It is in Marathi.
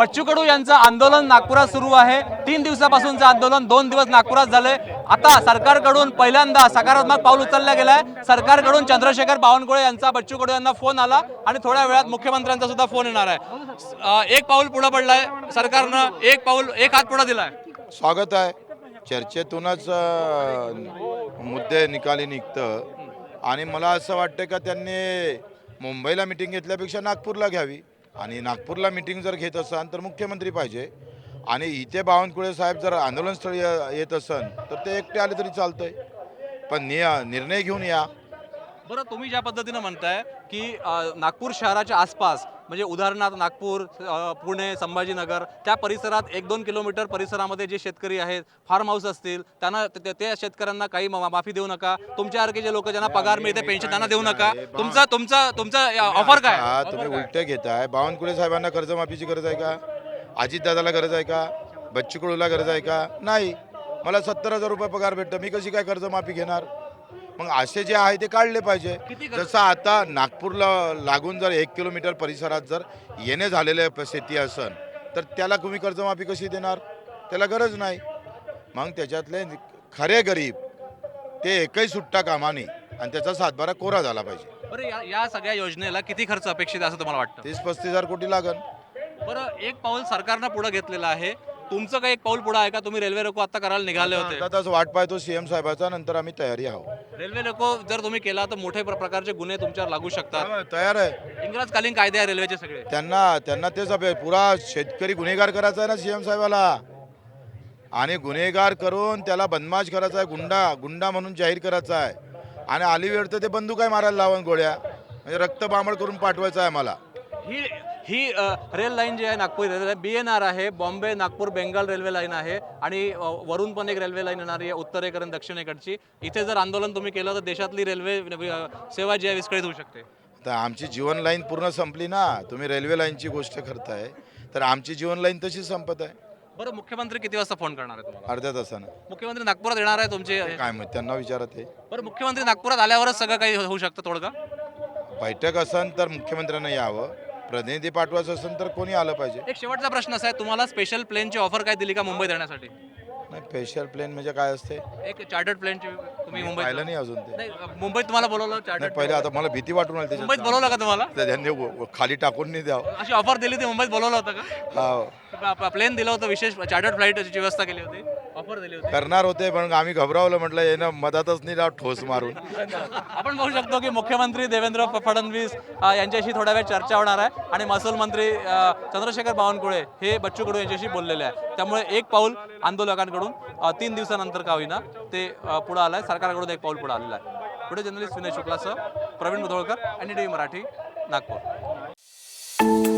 बच्चू कडू यांचं आंदोलन नागपुरात सुरू आहे. तीन दिवसापासूनचं आंदोलन दोन दिवस नागपुरात झालंय. आता सरकारकडून पहिल्यांदा सकारात्मक पाऊल उचललं गेलाय. सरकारकडून चंद्रशेखर बावनकुळे यांचा बच्चू कडू यांना फोन आला आणि थोड्या वेळात मुख्यमंत्र्यांचा सुद्धा फोन येणार आहे. एक पाऊल पुढे पडलाय. सरकारनं एक पाऊल एक हात पुढे दिलाय. स्वागत आहे. चर्चेतूनच मुद्दे निकाली निघतं. आणि मला असं वाटतं का त्यांनी मुंबईला मिटिंग घेतल्यापेक्षा नागपूरला घ्यावी? आणि नागपूरला मिटिंग जर घेत असाल तर मुख्यमंत्री पाहिजे. आणि इथे बावनकुळे साहेब जर आंदोलनस्थळी येत असन तर ते एकटे आले तरी चालतंय. पण नि निर्णय घेऊन या. बरं तुम्ही ज्या पद्धतीनं म्हणताय की नागपूर शहराच्या आसपास म्हणजे उदाहरणार्थ नागपूर पुणे संभाजीनगर त्या परिसरात एक दोन किलोमीटर परिसरामध्ये जे शेतकरी आहेत फार्म हाऊस असतील त्यांना त्या शेतकऱ्यांना काही माफी देऊ नका. तुमच्यासारखे जे लोक ज्यांना पगार मिळते पेन्शन त्यांना देऊ नका. तुमचा तुमचा तुमचा ऑफर काय? हा तुम्ही उलटे घेताय. बावनकुळे साहेबांना कर्जमाफीची गरज आहे का? अजितदादाला गरज आहे का? बच्चू गरज आहे का? नाही. मला सत्तर हजार रुपये पगार भेटतं. मी कशी काय कर्जमाफी घेणार? मग असे जे आहे ते काढले पाहिजे. जसं आता नागपूरला लागून जर एक किलोमीटर परिसरात जर येणे झालेले शेती असन तर त्याला तुम्ही कर्जमाफी कशी देणार? त्याला गरज नाही. मग त्याच्यातले खरे गरीब ते एकही सुट्टा कामा नाही आणि त्याचा सातबारा कोरा झाला पाहिजे. बरं या या सगळ्या योजनेला किती खर्च अपेक्षित आहे असं तुम्हाला वाटतं? तीस पस्तीस हजार कोटी लागन. बरं एक पाऊल सरकारनं पुढे घेतलेलं आहे. तुमचं काही एक पाऊल पुढे आहे का? तुम्ही रेल्वे रोको आता करायला निघाले होते. तास वाट पाहतो सीएम साहेबाचा नंतर आम्ही तयारी आहोत. रेल्वे लोको जर तुम्ही केला तर मोठ्या प्र- प्रकारचे गुन्हे तुमच्यावर लागू शकतात. तयार आहे. इंग्रजकालीन कायदे आहे रेल्वेचे सगळे. त्यांना त्यांना तेच अभे पुरा शेतकरी गुन्हेगार करायचा आहे ना सीएम साहेबाला. आणि गुन्हेगार करून त्याला बदमाश करायचा आहे गुंडा गुंडा म्हणून जाहीर करायचा आहे. आणि आली वेळ तर ते बंदूक आहे मारायला लावून गोळ्या. म्हणजे रक्त बांबळ करून पाठवायचं आहे मला ही ही रेल लाईन जी आहे Nagpur railway B N R आहे बॉम्बे नागपूर बेंगाल रेल्वे लाईन आहे आणि वरून पण एक रेल्वे लाईन येणारी आहे उत्तरेकडून दक्षिणेकडची. इथे जर आंदोलन तुम्ही केलं तर देशातली रेल्वे सेवा जी आहे विस्कळीत होऊ शकते. तर आमची जीवन लाईन पूर्ण संपली ना? तुम्ही रेल्वे लाईनची गोष्ट करताय तर आमची जीवन लाईन तशी संपत आहे. बरं मुख्यमंत्री किती वाजता फोन करणार आहे तुम्हाला? अर्ध्या तासानं. मुख्यमंत्री नागपुरात येणार आहे तुमचे? काय मग त्यांना विचारत आहे. बरं मुख्यमंत्री नागपुरात आल्यावरच सगळं काही होऊ शकतं तोडगा बैठक असन तर मुख्यमंत्र्यांना यावं. प्रतिनिधी पाठवायचं असेल तर कोणी आलं पाहिजे? एक शेवटचा प्रश्न असा आहे तुम्हाला स्पेशल प्लेनची ऑफर काय दिली का मुंबईत येण्यासाठी नाही स्पेशल प्लेन म्हणजे काय असते? एक चार्टर्ड प्लेनची तुम्ही मुंबईत पाहिलं नाही अजून ते. नाही मुंबईत तुम्हाला बोलवलं नाही चार्टर्ड पहिले आता मला भीती वाटून आली मुंबईत त्याच्यात बोलवलं का तुम्हाला? तर त्यांनी व- व- खाली टाकून नाही द्यावं. अशी ऑफर दिली होती मुंबईत बोलवलं होतं हा. का प्लेन दिलं होतं विशेष चार्टर्ड फ्लाईटची व्यवस्था केली होती. ऑफर दिली होती. करणार होते पण आम्ही घबरावलं म्हटलं येणं मधातच नाही राव ठोस मारून. आपण बघू शकतो की मुख्यमंत्री देवेंद्र फडणवीस अ, यांच्याशी थोड्या वेळ चर्चा होणार आहे. आणि महसूल मंत्री अ, चंद्रशेखर बावनकुळे हे बच्चू कडू यांच्याशी बोललेले आहे. त्यामुळे एक पाऊल आंदोलकांकडून अ, तीन दिवसानंतर का होईना ते अ, पुढं आलं आहे सरकारकडून एक पाऊल पुढं आलेलं आहे. पुढे जर्नलिस्ट विनय शुक्लासह प्रवीण मुधोळकर एन डी मराठी नागपूर.